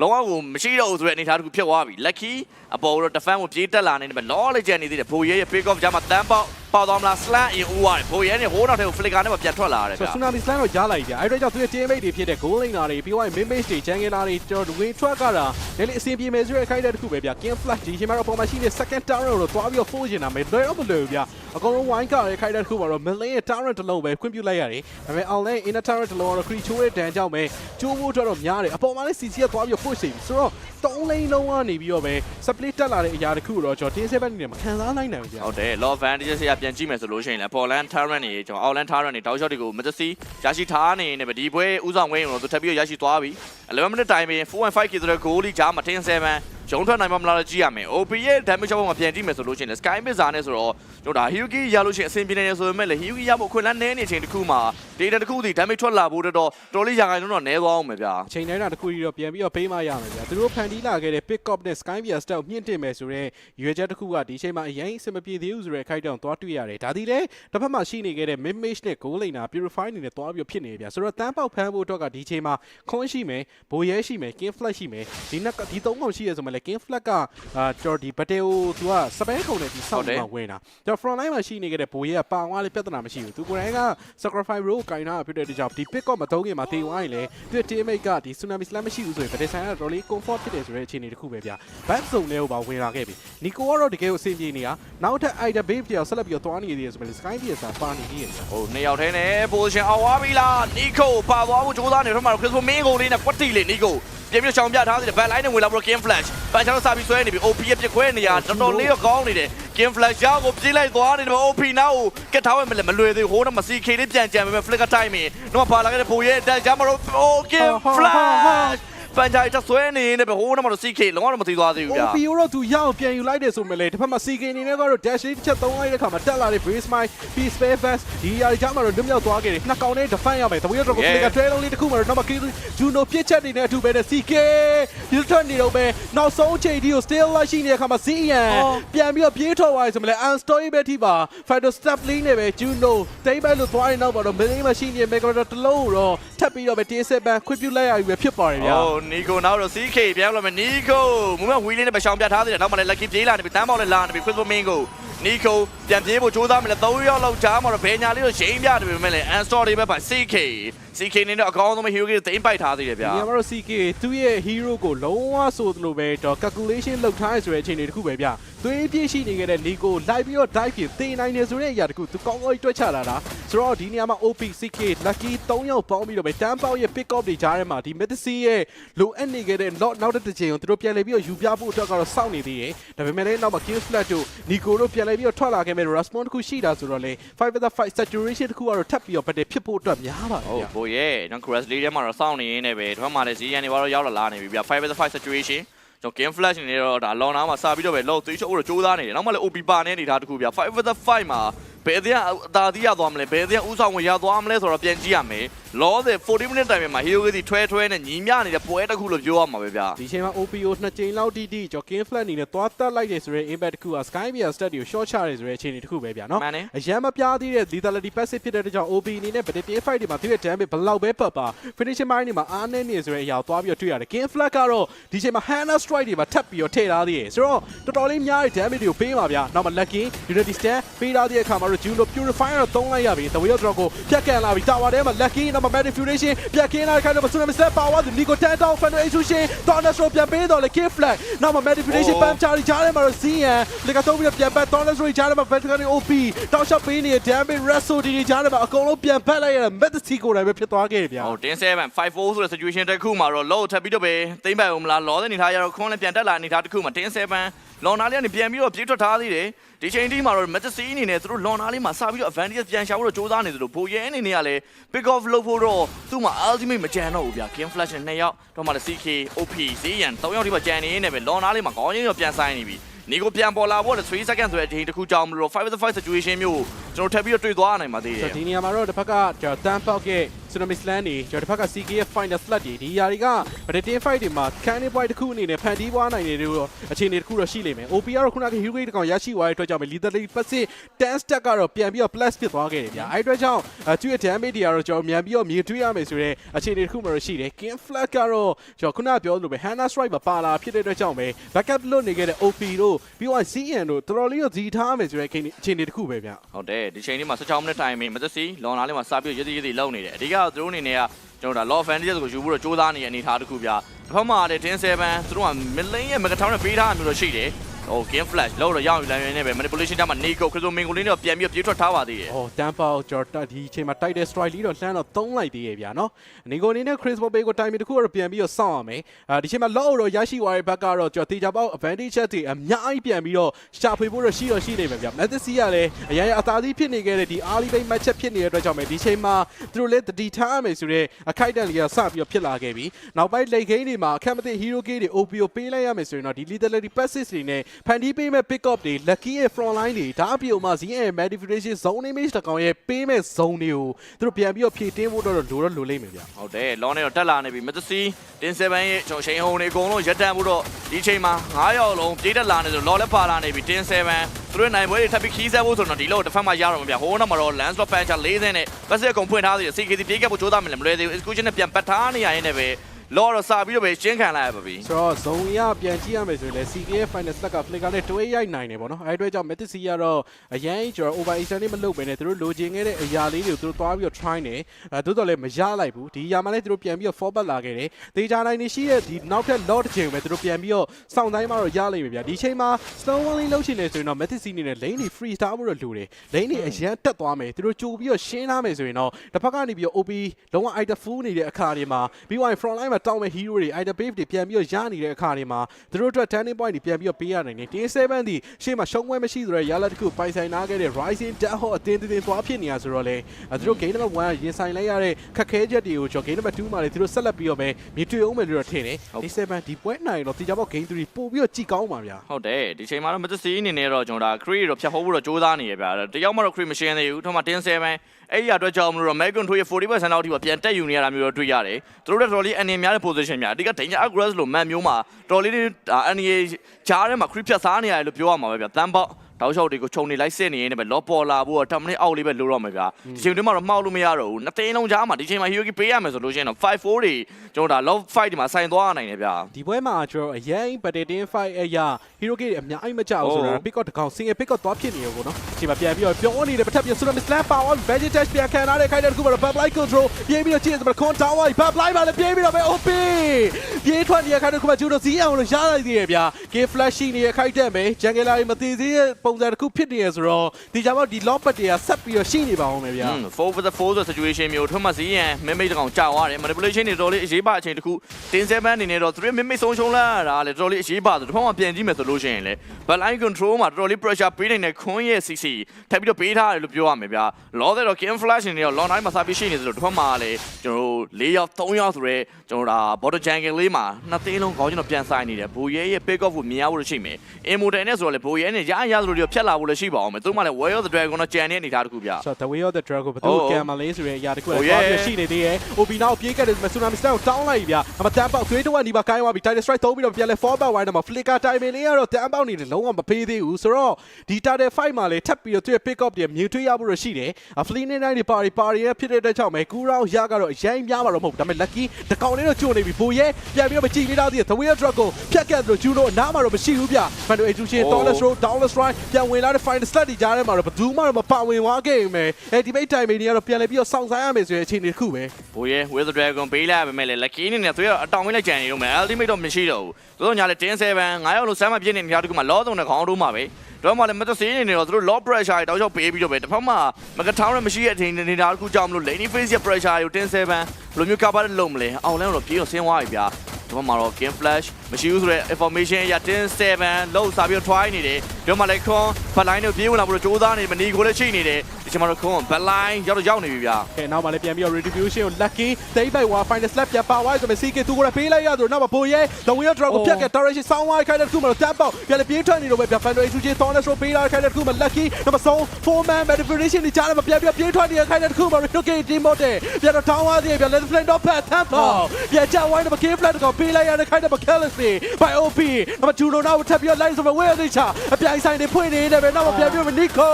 လုံးဝကိုမရှိတော့ဘူးဆိုတဲ့အနေအထားတစ်ခုဖြစ်သွားပြီ lucky အပေါ်တော့ defense ကိုပြေးတက်လာနေတယ်ပဲ law လေးကျန်နေသေးတယ်ဘိုရဲရဲ့ pick off ဂျာမှာတန်းပေါက် ပေါက်သွားမလား slant အင်ဦးရတယ်ဘိုရဲနဲ့ဟိုးနောက်ထဲကို flicker နဲ့ပြန်ထွက်လာရတယ်ဆိုဗျာတော့ tsunami slam တော့ကြားလိုက်ကြအဲ့တော့ကြောင့်သူရဲ့ teammate တွေဖြစ်တဲ့ goal laner တွေပြီးသွားရင် mid mage တွေ jungler တွေကျွန်တော် win track ကတာလည်းလေးအဆင်ပြေမယ်ဆိုတဲ့အခိုက်အတန့်တစ်ခုပဲဗျာ game flash ဒီချိန်မှာတော့ပုံမှန်ရှိတဲ့ second tower ကိုတော့သွားပြီးတော့ force နေတာမယ်လွယ်တော့မလွယ်ဘူးဗျာအကုန်လုံး wine ကရဲ့အခိုက်အတန့်တစ်ခုမှာတော့ million ရဲ့ tower တစ်လုံးပဲခွင့်ပြုလိုက်ရတယ်ဒါပေမဲ့ online inner tower တစ်လုံးကတော့ creature ရဲ့ dan ကြောင့်ပဲကျိုးဖို့အတွက်တော့များတယ်အပေါ်မှာလည်း CC ကသွားပြီးတော့ push နေပြီဆိုတော့တုံးလိန်လုံးကနေပြီးတော့ပဲ split တက်လာတဲ့အရာတစ်ခုကိုတော့ကျွန်တော်တင်း7အနေနဲ့မခံစားနိုင်နိုင်ဘူးဗျာဟုတ်တယ် law advantages ရပြန်ကြည့်မယ်ဆိုလို့ရှိရင်လည်း Portland Tyrant နေကျွန်တော် Outland Tyrant နေတောက်ရှော့တွေကိုမတစီရရှိထားနေနေပဲဒီပွဲဥဆောင်ဝင်းကိုသူထပ်ပြီးရရှိသွားပြီ11 minute time ပြင်4 and 5 k ဆိုတဲ့ goal ကြီးဂျာမတင်7 ဂျုံထွက်နိုင်မှာမလားကြည့်ရမယ် OP ရဲ့ damage ဘောမှာပြန်ကြည့်မယ်ဆိုလို့ရှိရင်လည်း Sky Mizar နဲ့ဆိုတော့ကျွန်တော်ဒါ Hyugi ရလို့ရှိရင်အဆင်ပြေနေတယ်ဆိုပေမဲ့လည်း Hyugi ရဖို့အခွင့်အလမ်းနည်းနေချိန်တစ်ခုမှာ data တစ်ခုစီ damage ထွက်လာဖို့တော့တော်လေးရာခိုင်နှုန်းတော့နည်းသွားအောင်ပဲဗျာအချိန်တိုင်းတာတစ်ခုကြီးတော့ပြန်ပြီးတော့ပေးမရမယ်ဗျာသူတို့ဖန်တီးလာခဲ့တဲ့ pick up နဲ့ sky via step မြင့်တင်မယ်ဆိုတော့ရွေချက်တစ်ခုကဒီအချိန်မှာအရင်အဆင်မပြေသေးဘူးဆိုတဲ့ခိုက်တောင်သွားတွေ့ရတယ်ဒါဒီလေတစ်ဖက်မှာရှိနေခဲ့တဲ့ mid mage နဲ့ goal lane နာ purify အနေနဲ့သွားပြီးဖြစ်နေဗျာဆိုတော့တန်းပေါက်ဖမ်းဖို့တော့ကဒီအချိန်မှာခွန်းရှိမယ်ဘိုရဲရှိမယ် king flash ရှိမယ်ဒီနှစ်ဒီသုံးကောင်ရှိရဆိုမှလည်း king flash ကအာကျွန်တော်ဒီ battle သူကစပယ်ခုံနဲ့ဒီဆောက်မှဝင်တာကျွန်တော် front line မှာရှိနေခဲ့တဲ့ဘိုရဲကပါသွားလေပြဿနာမရှိဘူးသူကိုယ်တိုင်က sacrifice role ကိုင်ထားဖြစ်တဲ့ကြောင့်ဒီ pick up မသုံးခင်မှာတေသွားရင်လေသူ့ teammate ကဒီ tsunami slam မရှိဘူးဆိုရင် battle ဆိုင်ကတော်လေး comfort ဖြစ်တယ်ဆိုတဲ့အခြေအနေတစ်ခုပဲဗျာ back zone လေးကိုပါဝင်လာခဲ့ပြီနီကိုကတော့တကယ်ကိုအဆင်ပြေနေတာနောက်ထပ် item base ပြောင်းဆက်လက်ပြီးတော့သွားနေသေးတယ်ဆိုမှလေ sky ပြေစာပါနေသေးတယ်ဗျာဟိုနှစ်ယောက်ထဲနဲ့ position အောင်သွားပြီလားနီကိုပါသွားဖို့ကြိုးစားနေတယ်ထမတော့ Chris Ming ကိုလေးနဲ့ကွက်တီလေးနီကိုပြင်ပြချောင်ပြထားသေးတယ် back line နဲ့ဝင်လာပြီးတော့ game flash ပန်ချောင်းစာပြီးဆွဲနေပြီ OP ရဲ့ပြခွဲနေရတော်တော်လေးတော့ကောင်းနေတယ် game flash ရောက်ကိုပြေးလိုက်သွားနေတယ် OP နောက်ကိုကက်ထားဝဲမလဲမလွယ်သေးဘူးဟိုတော့မစီ K လေးပြန်ကြံပေမဲ့ flicker time တော့ပါလာခဲ့တဲ့ဖိုရဲ့တက်ကြမှာတော့ oh game flash ပန်ချာတက်ဆွဲနေနေပဲဟိုတော့မတော့ CK လုံးဝတော့မသိသွားသေးဘူးဗျာ OP တော့သူရအောင်ပြန်ယူလိုက်တယ်ဆိုမှလေတစ်ဖက်မှာ CK အနေနဲ့ကတော့ dash လေးတစ်ချက်သုံးလိုက်တဲ့ခါမှာတက်လာတဲ့ base mine peace spare fast ဒီအရာကြီးမှတော့လွတ်မြောက်သွားခဲ့တယ်နှစ်ကောင်နဲ့ defend ရမယ်တဝေးတော့ကို flicker တွဲလုံးလေးတစ်ခုမှတော့နောက်မှ Juno ပြစ်ချက်နေတဲ့အထူပဲတဲ့ CK ဒီထွက်နေတော့ပဲနောက်ဆုံးချိန်ဒီကို still လိုက်ရှိနေတဲ့ခါမှာ CN ပြန်ပြီးတော့ပြေးထွက်သွားရဆိုမှလေ unstory ပဲထိပါ fighter step လေးနဲ့ပဲ Juno တိတ်ပဲလို့သွားရင်တော့တော့ main မှာရှိနေတဲ့ mega တစ်လုံးတော့ထပ်ပြီးတော့ပဲတင်းဆက်ပန်းခွင့်ပြုလိုက်ရပြီပဲဖြစ်ပါတယ်ဗျာဟိုနီကိုနောက်တော့ CK ပြန်လာမယ်နီကိုမူမဝီလေးနဲ့ပဲရှောင်ပြထားသေးတယ်နောက်မှလည်း lucky ပြေးလာနေပြီတန်းပေါက်လည်းလာနေပြီ Chris Ming ကိုနီကိုပြန်ပြေးဖို့ကြိုးစားမယ်လေ၃ရောက်လောက်ကြားမှာတော့ဘယ်ညာလေးတော့ရှိန်ပြတယ်ပဲမဲ့လေ unstore တွေပဲပါ CK CK နေတော့အကောင်းဆုံးပဲ hero ကြီးတိမ့်ပိုက်ထားသေးတယ်ဗျာဒီမှာတော့ CK သူ့ရဲ့ hero ကိုလုံးဝဆိုသလိုပဲတော့ calculation လုပ်ထားရဆိုတဲ့အခြေအနေတစ်ခုပဲဗျသွေးပြည့်ရှိနေခဲ့တဲ့ Nico လိုက်ပြီးတော့ dive ပြင်တင်နိုင်နေဆိုတဲ့အရာတစ်ခုသူကောင်းကောင်းကြီးတွက်ချလာတာဆိုတော့ဒီနေရာမှာ OP CK lucky 3ယောက်ပေါင်းပြီးတော့ပဲတန်းပေါက်ရဲ့ pick up တွေကြားထဲမှာဒီ Medicine ရဲ့လိုအပ်နေခဲ့တဲ့ lot နောက်တစ်ချိန်ကိုသူတို့ပြန်လည်ပြီးတော့ယူပြဖို့အတွက်ကတော့စောင့်နေသေးတယ်ဒါပေမဲ့လည်းနောက်မှာ King Flat တို့ Nico တို့ပြန်လည်ပြီးတော့ထွက်လာခဲ့မဲ့ response တစ်ခုရှိတာဆိုတော့လေ5 with the 5 saturation တစ်ခုကတော့ထပ်ပြီးတော့ဗတ်တယ်ဖြစ်ဖို့အတွက်များပါတဟုယ်တ်ဗျဘိုရဲ့နော် cross လေးထဲမှာတော့စောင့်နေရင်းနဲ့ပဲဒီဘက်မှာလည်းဈေးရန်တွေဘာလို့ရောက်လာလာနေပြီဗျာ5 by 5 situation ကျွန်တော် game flash နေတော့ဒါ long နာမှာစာပြီးတော့ပဲ low 3 shot ကိုတော့ကြိုးစားနေတယ်နောက်မှလည်း OP ပါနေနေတာတခုဗျ5 with the 5မှာ ဘယ်တဲ့အသာတိရသွားမလဲဘယ်တဲ့ဥဆောင်ဝင်ရသွားမလဲဆိုတော့ပြန်ကြည့်ရမယ်လောတဲ့40 minute time မှာ hero ကထွဲထွဲနဲ့ညီမျှနေတဲ့ပွဲတစ်ခုလို့ပြောရမှာပဲဗျာဒီချိန်မှာ OPO နှစ်ကြိမ်လောက်တိတိကျော် King Flat အနေနဲ့သွားတက်လိုက်တယ်ဆိုရဲ impact တစ်ခုက Sky Media stat တွေကို short ချတယ်ဆိုရဲအခြေအနေတစ်ခုပဲဗျာနော်မှန်တယ်အရန်မပြားသေးတဲ့ lethality passive ဖြစ်တဲ့အတွက်ကြောင့် OP အနေနဲ့ battle team fight တွေမှာသူ့ရဲ့ damage ဘယ်လောက်ပဲပတ်ပါ finishing mind တွေမှာအားနည်းနေဆိုရဲအရာကိုသွားပြီးတော့တွေ့ရတယ် King Flat ကတော့ဒီချိန်မှာ Hannah strike တွေမှာထပ်ပြီးတော့ထည့်ထားသေးတယ်ဆိုတော့တော်တော်လေးများတဲ့ damage တွေကိုပေးပါဗျာနောက်မှာ lucky unity stand ပေးထားတဲ့အခါမှာတော့ Juno purifier တော့သုံးလိုက်ရပြီတဝေးတော့ကိုဖြတ်ကန်လာပြီ tower ထဲမှာ lucky နောက်မှာ manipulation ပြတ်ခင်းလာတဲ့ခါတော့ Tsunami step power ဒီ Nico 10 down fan execution Thunderstorm ပြန်ပေးတော့လေ King Flat နောက်မှာ manipulation အော်ပန်းချားကြားထဲမှာတော့ Zian လေကသုံးပြီးတော့ပြန်ပတ် Thunderstorm ကြားထဲမှာ Vertical OP တောက်လျှောက်ပေးနေတဲ့ damage wrestle ဒီကြားထဲမှာအကုန်လုံးပြန်ပတ်လိုက်ရတာ Medicine ကိုယ်တိုင်ပဲဖြစ်သွားခဲ့တယ်ဗျာဟို10 7 5 4ဆိုတဲ့ situation တစ်ခုမှာတော့ low ထပ်ပြီးတော့ပဲသိမ့်ပိုင်အောင်မလားလောတဲ့အနေထားရတော့ခွန်းလည်းပြန်တက်လာအနေထားတစ်ခုမှာ10 7လော်နာလေးကနေပြန်ပြီးတော့ပြေးထွက်ထားသေးတယ်ဒီချိန်ဒီမှာတော့ Majesty အနေနဲ့သူတို့လော်နာလေးမှာစပြီးတော့ advantage ပြန်ရှာဖို့တော့စူးစမ်းနေတယ်လို့ဘိုရဲအနေနဲ့ကလည်း pick off လုပ်ဖို့တော့သူ့မှာ ultimate မကြံတော့ဘူးဗျာ game flash နဲ့2ယောက်တော့မှလည်း CK OP ဈေးရန်3ယောက်ဒီမှာကြံနေနေပဲလော်နာလေးမှာခေါင်းရင်းတော့ပြန်ဆိုင်နေပြီနေကိုပြန်ပေါ်လာဖို့လည်း3 second ဆိုတဲ့အချိန်တစ်ခုကြောင်းမလို့5 with the 5 situation မျိုးကျွန်တော်ထပ်ပြီးတော့တွေ့သွားနိုင်ပါသေးတယ်ဆိုတော့ဒီနေရာမှာတော့တစ်ဖက်ကကျွန်တော်တန်ပေါက်ရဲ့ Tsunami Slam တွေကျွန်တော်တစ်ဖက်က CK ရဲ့ Final Flood တွေဒီຢာတွေက Battle Fight တွေမှာ Candy Point တစ်ခုအနေနဲ့ဖန်တီးပွားနိုင်တယ်လို့အခြေအနေတစ်ခုတော့ရှိလိမ့်မယ် OP ကတော့ခုနက Hero Gate တကောင်ရရှိသွားတဲ့အတွက်ကြောင့် Lethally Passive 10 stack ကတော့ပြန်ပြီးတော့ plus ဖြစ်သွားခဲ့တယ်ဗျာအဲ့အတွက်ကြောင့်သူ့ရဲ့ damage တွေကတော့ကျွန်တော်မြန်ပြီးတော့မြေတွေးရမယ်ဆိုတော့အခြေအနေတစ်ခုမှတော့ရှိတယ် King Flat ကတော့ကျွန်တော်ခုနကပြောလို့ပဲ Hannah Strike မှာပါလာဖြစ်တဲ့အတွက်ကြောင့်ပဲ backup လွတ်နေခဲ့တဲ့ OP တို့ပြီးတော့ CN တို့တော်တော်လေးတော့ဇီထားမယ်ဆိုတဲ့အခြေအနေတစ်ခုပဲဗျာဟုတ်တယ်ဒီချိန်လေးမှာ16မိနစ်တိုင်မင်းမသက်စီလွန်လာလေးမှာစပြီးရည်ရည်ရည်လုံနေတယ်အဓိကသူတို့အနေနဲ့ကကျွန်တော်ဒါ law advantage ကိုယူဖို့တော့စူးစမ်းနေတဲ့အနေအထားတစ်ခုပြတစ်ဖက်မှာတဲ့10 7သူတို့က mid lane ရဲ့ mega town နဲ့ပေးထားတာမျိုးတော့ရှိတယ် ဟို game flash လောက်တော့ရောက်ယူလာနေပဲ manipulation တမှာ Nico ခရစ်တိုမင်ကိုလင်းတော့ပြန်ပြီးပြေးထွက်ထားပါသေးတယ်။အော်တန်ပေါက်ကျော်တက်ဒီအချိန်မှာတိုက်တဲ့ strike လေးတော့လှမ်းတော့သုံးလိုက်သေးရဲ့ဗျာနော်။နေကိုအနေနဲ့ Chris Pope ကိုတိုင်မီတစ်ခုကတော့ပြန်ပြီးတော့စောင့်ရမယ်။အာဒီအချိန်မှာ low တော့ရရှိသွားတဲ့ဘက်ကတော့ကျော်တေချာပေါက် advantage ချက်တွေအများကြီးပြန်ပြီးတော့ရှာဖွေဖို့တော့ရှိတော့ရှိနေမှာဗျာ။ Mathis ကလည်းအရင်အသာစီးဖြစ်နေခဲ့တဲ့ဒီ early game match ဖြစ်နေတဲ့အတွက်ကြောင့်ပဲဒီအချိန်မှာသူတို့လည်းတတိထားရမယ်ဆိုတော့အခိုက်အတန့်လေးကစပြီးတော့ဖြစ်လာခဲ့ပြီ။နောက်ပိုင်း late game တွေမှာအခက်မသိ hero game တွေ OP ကိုပေးလိုက်ရမယ်ဆိုရင်တော့ဒီ lethality passes တွေနဲ့ဖန်တီးပေးမဲ့ pick up တွေ lucky ရဲ့ front line တွေဒါအပြင်မှာ ZN modification zone image တကောင်ရဲ့ပေးမဲ့ zone တွေကိုသူတို့ပြန်ပြီးတော့ဖြည့်တင်းဖို့တော့လိုတော့လိုလိမ့်မယ်ဗျာဟုတ်တယ်လောနဲ့တော့တက်လာနေပြီမသက်စီတင်7ရဲ့ကျွန်တော်ချိန်ဟုံတွေအကုန်လုံးရက်တန်ဖို့တော့ဒီချိန်မှာ9ရောက်လုံးပြေးတက်လာနေဆိုလောလည်းပါလာနေပြီတင်7သူတို့နိုင်ပွဲတွေထပ်ပြီးခီးဆက်ဖို့ဆိုတော့ဒီလောက်တစ်ဖက်မှာရတော့မှာဗျဟိုးနောက်မှာတော့ lance drop punch 40နဲ့ပတ်စက်ကုန်ဖွင့်ထားသေးတယ် CKD ပြေးခဲ့ဖို့ကြိုးစားမယ်လည်းမလွယ်သေးဘူး execution နဲ့ပြန်ပတ်ထားနေရရင်လည်းပဲ လောတော့စာပြီးတော့ပဲရှင်းခံလိုက်ရပါပြီဆိုတော့ zone ရပြန်ကြည့်ရမယ်ဆိုရင်လည်း CK ရဲ့ final stack က flicker နဲ့တွဲရိုက်နိုင်တယ်ပေါ့နော်အဲဒီအတွက်ကြောင့် Mathis ကတော့အရင်ကျွန်တော် over extend မလုပ်ဘဲနဲ့သူတို့လိုချင်ခဲ့တဲ့အရာလေးတွေကိုသူတို့သွားပြီးတော့ try နေအဲသို့တော်လည်းမရလိုက်ဘူးဒီအရာမှလည်းသူတို့ပြန်ပြီးတော့ forward လာခဲ့တယ်တေချာနိုင်နေရှိရဲ့ဒီနောက်ထပ် lot တစ်ချိန်ပဲသူတို့ပြန်ပြီးတော့စောင့်တိုင်းမှာတော့ရလိမ့်မယ်ဗျာဒီချိန်မှာ slow one လုံးချင်နေဆိုရင်တော့ Mathis အနေနဲ့ lane တွေ free star ဖို့တော့လိုတယ် lane တွေအရန်တက်သွားမယ်သူတို့ကြိုပြီးတော့ရှင်းထားမယ်ဆိုရင်တော့တစ်ဖက်ကနေပြီးတော့ OP လုံးဝ item full နေတဲ့အခါတွေမှာပြီးသွားရင် front line မှာတောင်းမဲ့ hero တွေ item base တွေပြန်ပြီးတော့ရနေတဲ့အခါတွေမှာသူတို့အတွက် turning point တွေပြန်ပြီးတော့ပေးရနိုင်တယ် T7 ဒီရှေ့မှာရှုံးပွဲမရှိဆိုတော့ရလာတစ်ခုပိုင်ဆိုင်နာခဲ့တဲ့ Rising Death Hall အတင်းတင်းသွားဖြစ်နေရဆိုတော့လေသူတို့ game number 1ရင်ဆိုင်လိုက်ရတဲ့ခက်ခဲချက်တွေကိုကျွန်တော် game number 2မှာလေသူတို့ဆက်လက်ပြီးတော့ပဲမြေတွေ့အောင်မယ်လို့တော့ထင်တယ် T7 ဒီပွဲနိုင်တော့တေချာပေါက် game 3ပို့ပြီးတော့ကြည်ကောင်းပါဗျာဟုတ်တယ်ဒီချိန်မှာတော့မသက်စီအနေနဲ့တော့ကျွန်တော်ဒါ cree တော့ဖြတ်ဖို့တော့စူးစမ်းနေရဗျာတယောက်မှတော့ cree မရှင်းသေးဘူးထမတင်7အဲ့ဒီအတွက်ကြောင့်မလို့တော့ Megan ထွေးရဲ့40%လောက်ထိပါပြန်တက်ယူနေရတာမျိုးတော့တွေ့ရတယ်သူတို့လည်းတော်လေးအနေများတဲ့ position များအဓိက danger aggress လို့မန်မျိုးမှာတော်လေးအနေကြားထဲမှာ cree ဖြတ်စားနေရတယ်လို့ပြောရမှာပဲဗျာတန်းပေါက် တောက်လျှောက်တွေကိုခြုံနေလိုက်စစ်နေရင်လည်းပဲလော့ပေါ်လာဖို့10မိနစ်အောက်လေးပဲလိုတော့မှာဗျာဒီချိန်တွင်းမှာတော့မှောက်လို့မရတော့ဘူးနှစ်သိန်းလုံးကြားမှာဒီချိန်မှာ Hyuki ပေးရမယ်ဆိုလို့ရှိရင်တော့5-4တွေကျွန်တော်ဒါ low fight ဒီမှာဆိုင်သွားနိုင်တယ်ဗျာဒီပွဲမှာကျွန်တော်အရင် Battle Fight အရာ Hero Gate အများကြီးမကြောက်ဘူးဆိုတာ pick up တကောင် single pick up သွားဖြစ်နေရောပေါ့နော်ဒီမှာပြန်ပြီးတော့ပြောနေတယ်ပထက်ပြန် Tsunami Slam Power Veggie Touch ပြန်ခံထားတဲ့ခိုင်တဲ့တစ်ခုမှာတော့ Bubble Light Control ပြေးပြီးတော့ကြည့်ရစမှာ Con Tower Bubble Light မှာလည်းပြေးပြီးတော့ပဲ OP ပြေးထွက်နေတဲ့ခိုင်တဲ့တစ်ခုမှာ Judo စီးအောင်လို့ရလိုက်သေးတယ်ဗျာ Game Flash ရှိနေတဲ့ခိုင်တဲ့မယ် Jungle လာမသိသေးတဲ့ပုံစံတစ်ခုဖြစ်နေရဆိုတော့ဒီကြတော့ဒီ Lock Pad တွေကဆက်ပြီးတော့ရှိနေပါအောင်မယ်ဗျာ4 for the 4ဆို situation မျိုးထွန်းမစီရန်မင်းမိတ်တကောင်ကြောက်သွားတယ် manipulation တွေတော်လေးအရေးပါအချိန်တစ်ခုတင်း7အနေနဲ့တော့သူမင်းမိတ်ဆုံးရှုံးလာတာလေတော်လေးအရေးပါဆိုတစ်ဖက်မှာပြန်ကြည့်မယ်ဆိုလို့ရှိရင်လေ backline control မှာတော်လေး pressure ပေးနေတဲ့ခွန်းရဲ့ CC ထပ်ပြီးတော့ပေးထားတယ်လို့ပြောရမယ်ဗျာ law တဲ့တော့ game flash အနေနဲ့တော့ long time မှာစပြီးရှိနေသလိုတစ်ဖက်မှာလည်းကျွန်တော်တို့၄ယောက်၃ယောက်ဆိုရဲကျွန်တော်ဒါ border jungle လေးမှာနှစ်သိန်းလုံးခေါင်းကျွန်တော်ပြန်ဆိုင်နေတယ်ဘိုရဲရဲ့ pick off ကိုမြင်ရဖို့ရှိမယ် immortal နဲ့ဆိုတော့လေဘိုရဲနဲ့ရရဆိုလို့ဖြတ်လာဖို့လည်းရှိပါအောင်မယ်သူမှလည်း warrior of the dragon တော့ကြံတဲ့အနေထားတစ်ခုဗျဆိုတော့ the way of the dragon ဘယ်သူ Oh, oh. ကံမလေးဆိုတဲ့အရာတခု Oh, လည်း yeah. သွားပြရှိနေသေးတယ်။ OB နောက်ပြေးခဲ့တယ်မဆူနာမီစတန်ကိုတောင်းလိုက်ပြီဗျ။အမတန်ပေါက်သွေးတော့ဒီမှာကိုင်းသွားပြီ Titan Strike သုံးပြီးတော့ပြန်လဲ fall back ဝိုင်းတော့မှာ flicker timing လေးကတော့တန်ပေါက်နေတယ်လုံးဝမပေးသေးဘူးဆိုတော့ဒီ Titan fight မှာလေထပ်ပြီးတော့သူရဲ့ pick up တွေမြင်တွေ့ရဖို့ရရှိတယ်။ flee နေတိုင်းတွေပါရီပါရီရဲ့ဖြစ်တဲ့အတွက်ကြောင့်ပဲကူရောင်းရကတော့အရင်များမှာတော့မဟုတ်ဘူးဒါပေမဲ့ lucky တကောင်လေးတော့ကျွနေပြီဘိုရဲပြန်ပြီးတော့မကြည့်မိတော့သေးတယ် the way of dragon ဖြတ်ကတ်လို့ဂျူနိုအနားမှာတော့မရှိဘူးဗျ။ Fando Education Oh. Dollars Road Dollars Strike ပြန်ဝင်လာတဲ့ final stat တွေကြားထဲမှာတော့ဘယ်သူမှတော့မပါဝင်သွားခဲ့မယ်။အဲဒီ debate time တွေကတော့ပြန်လဲပြီးတော့စောင့်ဆိုင်ရမယ်ဆိုတဲ့အခြေအနေတစ်ခုပဲဘိုရဲ with the dragon ပေးလိုက်ရပါမယ်လေ lucky အနေနဲ့သူရအတောင်မင်းလိုက်ကြံနေတော့မယ် ultimate တော့မရှိတော့ဘူးသူတို့ညာလေ10 7 9ယောက်လို့စမ်းမပြည့်နေနေကြတခုမှလောဆုံးတဲ့ခေါင်းတို့မှာပဲတော့မှလည်းမတစေးနေနေတော့သူတို့ low pressure တောက်လျှောက်ပေးပြီးတော့ပဲတစ်ဖက်မှာမကထောင်းရမရှိတဲ့အချိန်နေတာတစ်ခုကြောင့်မလို့ lane face ရဲ့ pressure ကို10 7ဘယ်လိုမျိုး cover လုပ်မလဲအောင်လဲတော့ပြေးတော့ဆင်းသွားပြီဗျာ ဒီမှာတော့ game flash မရှိဘူးဆိုတော့ information အရ10 7လောက်စားပြီးတော့ try နေတယ်ဒီမှာလည်း con ဘက်လိုင်းကိုပြေးဝင်လာဖို့ကြိုးစားနေတယ်မနီကိုလည်းချိနေတယ်ဒီချိန်မှာတော့ con ဘက်လိုင်းရောက်တော့ရောက်နေပြီဗျာ။ကဲနောက်မှလည်းပြန်ပြီးတော့ retribution ကို lucky သိမ့်ပိုက်ဝါ final slap ပြန်ပါသွားဆိုပေမဲ့ CK သူကလည်းပေးလိုက်ရဆိုတော့နောက်မှာဘိုရဲ the way of dragon ကိုဖြတ်က direction ဆောင်းသွားခိုင်းတဲ့တစ်ခုမှတော့တန်းပေါက်ပြန်လည်းပြေးထွက်နေတော့ပဲပြန် Fando Education Dollars Road ပေးလာခိုင်းတဲ့တစ်ခုမှ lucky နောက်မှာဆုံး four man manipulation တွေကြားထဲမှာပြန်ပြီးပြေးထွက်နေခိုင်းတဲ့တစ်ခုမှ okay team mode ပြန်တော့ထောင်းသွားသေးပြန်လည်း flame dot pat တန်းပေါက်ပြန်ချဝိုင်းတော့ game flat ကိုပေးလိုက်ရတဲ့ခိုင်းတဲ့ carelessly by OP နောက်မှာဂျူနိုနောက်ထပ်ပြီးတော့ line ဆိုမဲ့ဝဲသေးချအပြိုင်ဆိုင်တွေဖွင့်နေတယ်ပဲနောက်မှာပြန်ပြီးတော့ Nico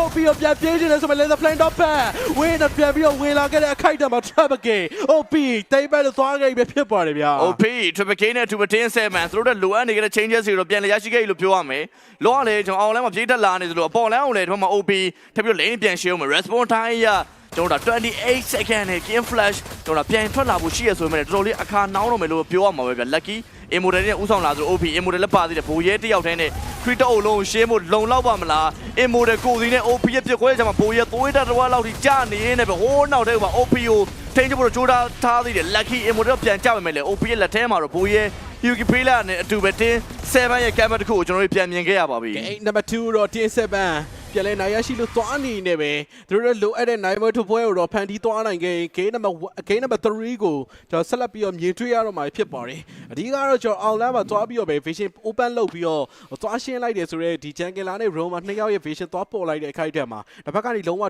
OP ကိုပြန်ပြေးနေတယ်ဆိုမဲ့ laser flame dot pat ဝင်းတော့ပြန်ပြီးတော့ဝင်လာခဲ့တဲ့အခိုက်အတန့်မှာ trap again OP တိတ်ပဲလို့သွားခဲ့ပြီဖြစ်ပါတယ်ဗျာ OP Triple K နဲ့ Triple 10 7သူတို့လိုအပ်နေတဲ့ changes တွေတော့ပြန်လည်ရရှိခဲ့ပြီလို့ပြောရမယ်။လောကလေကျွန်တော်အောင်လမ်းမှာပြေးတက်လာနေသလိုအပေါ်လမ်းအောင်လေဒီမှာ OP ထပ်ပြီး lane ပြန်ရှင်းအောင် response time ရ ကျွန်တော်တို့28 second နဲ့ game flash ကျွန်တော်ပြန်ထွက်လာဖို့ရှိရဆိုပေမဲ့တော်တော်လေးအခါနှောင်းတော့မယ်လို့ပြောရမှာပဲဗျ lucky immortal နဲ့ဥဆောင်လာဆို OP immortal လည်းပါသေးတယ်ဘိုးရဲတစ်ယောက်တည်းနဲ့ crit အုပ်လုံးရှင်းဖို့လုံလောက်ပါမလား immortal ကိုစီနဲ့ OP ရဲ့ပြက်ခွဲကြမှာဘိုးရဲသွေးတက်တော်လောက်ထိကြာနေရင်းနဲ့ပဲဟိုးနောက်ထဲမှာ OP ကိုထိန်းချဖို့တော့ကြိုးစားထားသေးတယ် lucky immortal ပြန်ကြပါမယ်လေ OP ရဲ့လက်ထဲမှာတော့ဘိုးရဲ Yuki Prela နဲ့အတူပဲတင်း7ရဲ့ camera တစ်ခုကိုကျွန်တော်တို့ပြန်မြင်ခဲ့ရပါပြီကဲ number 2တော့တင်7 ပြန်လဲနိုင်ရရှိလို့သွားနေနေပဲသူတို့လိုအပ်တဲ့နိုင်မထပွဲကိုတော့ဖန်တီးသွားနိုင်ခဲ့ဂိမ်းနံပါတ်ဂိမ်းနံပါတ်3ကိုကျွန်တော်ဆက်လက်ပြီးတော့မြင်တွေ့ရတော့မှာဖြစ်ပါတယ်အဓိကတော့ကျွန်တော်အောင်လမ်းမှာသွားပြီးတော့ပဲ vision open လုပ်ပြီးတော့သွားရှင်းလိုက်တယ်ဆိုတော့ဒီ jungle လာနဲ့ Roma နှစ်ယောက်ရဲ့ vision သွားပေါ်လိုက်တဲ့အခိုက်အတန့်မှာတစ်ဖက်ကနေလုံးဝ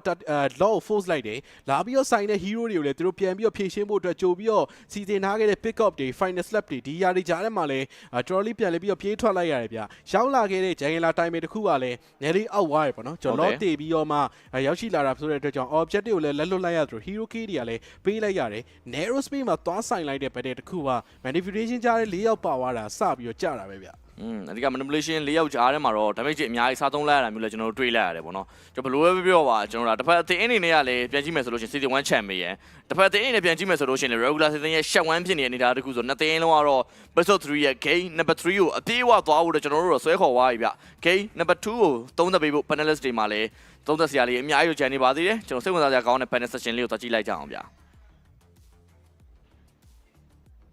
law force လိုက်တယ်လာပြီးတော့ဆိုင်တဲ့ hero တွေကိုလည်းသူတို့ပြန်ပြီးတော့ဖြည့်ရှင်းဖို့အတွက်ကြိုပြီးတော့စီစဉ်ထားခဲ့တဲ့ pick up တွေ final slap တွေဒီຢာတွေကြားထဲမှာလည်းတော်တော်လေးပြန်လဲပြီးတော့ပြေးထွက်လိုက်ရတယ်ဗျရောက်လာခဲ့တဲ့ jungle လာ time တစ်ခုကလည်းနည်းလေးအောက်သွားရပေါ့နော်ကျွန်တော်တေပြီးတော့မှရောက်ရှိလာတာဆိုတဲ့အတွက်ကြောင့် objective ကိုလည်းလက်လွတ်လိုက်ရသလို hero key တွေကလည်းပေးလိုက်ရတယ် narrow space မှာသွားဆိုင်လိုက်တဲ့ battle တစ်ခုက manipulation ကြားတဲ့၄ယောက်ပါသွားတာစပြီးတော့ကြာတာပဲဗျ อืมအဓိက manipulation ၄ယောက်ကြားထဲမှာတော့ damage ကြီးအများကြီးစားသုံးလိုက်ရတာမျိုးလည်းကျွန်တော်တို့တွေးလိုက်ရတယ်ပေါ့နော်ကျွန်တော်ဘယ်လိုပဲပြောပါကျွန်တော်တို့တစ်ဖက်အသင်းအနေနဲ့ကလည်းပြန်ကြည့်မယ်ဆိုလို့ရှိရင် season 1 champion ရယ်တစ်ဖက်အသင်းအနေနဲ့ပြန်ကြည့်မယ်ဆိုလို့ရှိရင်လည်း regular season ရဲ့ shut 1ဖြစ်နေတဲ့အနေအထားတစ်ခုဆိုနှစ်သင်းလုံးကတော့ episode 3ရဲ့ game number 3ကိုအပြေးအဝသွားဖို့တော့ကျွန်တော်တို့တော့ဆွဲခေါ်သွားပြီဗျ game number 2ကိုသုံးသက်ပေးဖို့ panelist တွေမှာလည်းသုံးသက်စရာလေးအများကြီးကိုကြံနေပါသေးတယ်ကျွန်တော်စိတ်ဝင်စားစရာကောင်းတဲ့ panel session လေးကိုသွားကြည့်လိုက်ကြအောင်ဗျာ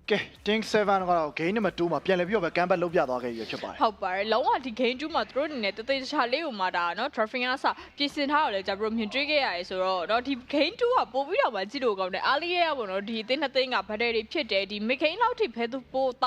ကဲ Ting 7ကတော့ game number 2မှာပြန်လည်ပြီးတော့ပဲ comeback လုပ်ပြသွားခဲ့ရဖြစ်ပါတယ်ဟုတ်ပါတယ်လုံးဝဒီ game 2မှာသူတို့အနေနဲ့တသေးချာလေးကိုမှဒါနော် drafting အစပြင်ဆင်ထားတော့လဲကျွန်တော်တို့မြင်တွေ့ခဲ့ရတယ်ဆိုတော့နော်ဒီ game 2ကပို့ပြီးတော့မှကြည့်လို့ကောင်းတယ်အားလေးရရပေါ့နော်ဒီအသင်းနှစ်သင်းက battle တွေဖြစ်တယ်ဒီ mid game လောက်ထိဘယ်သူပို့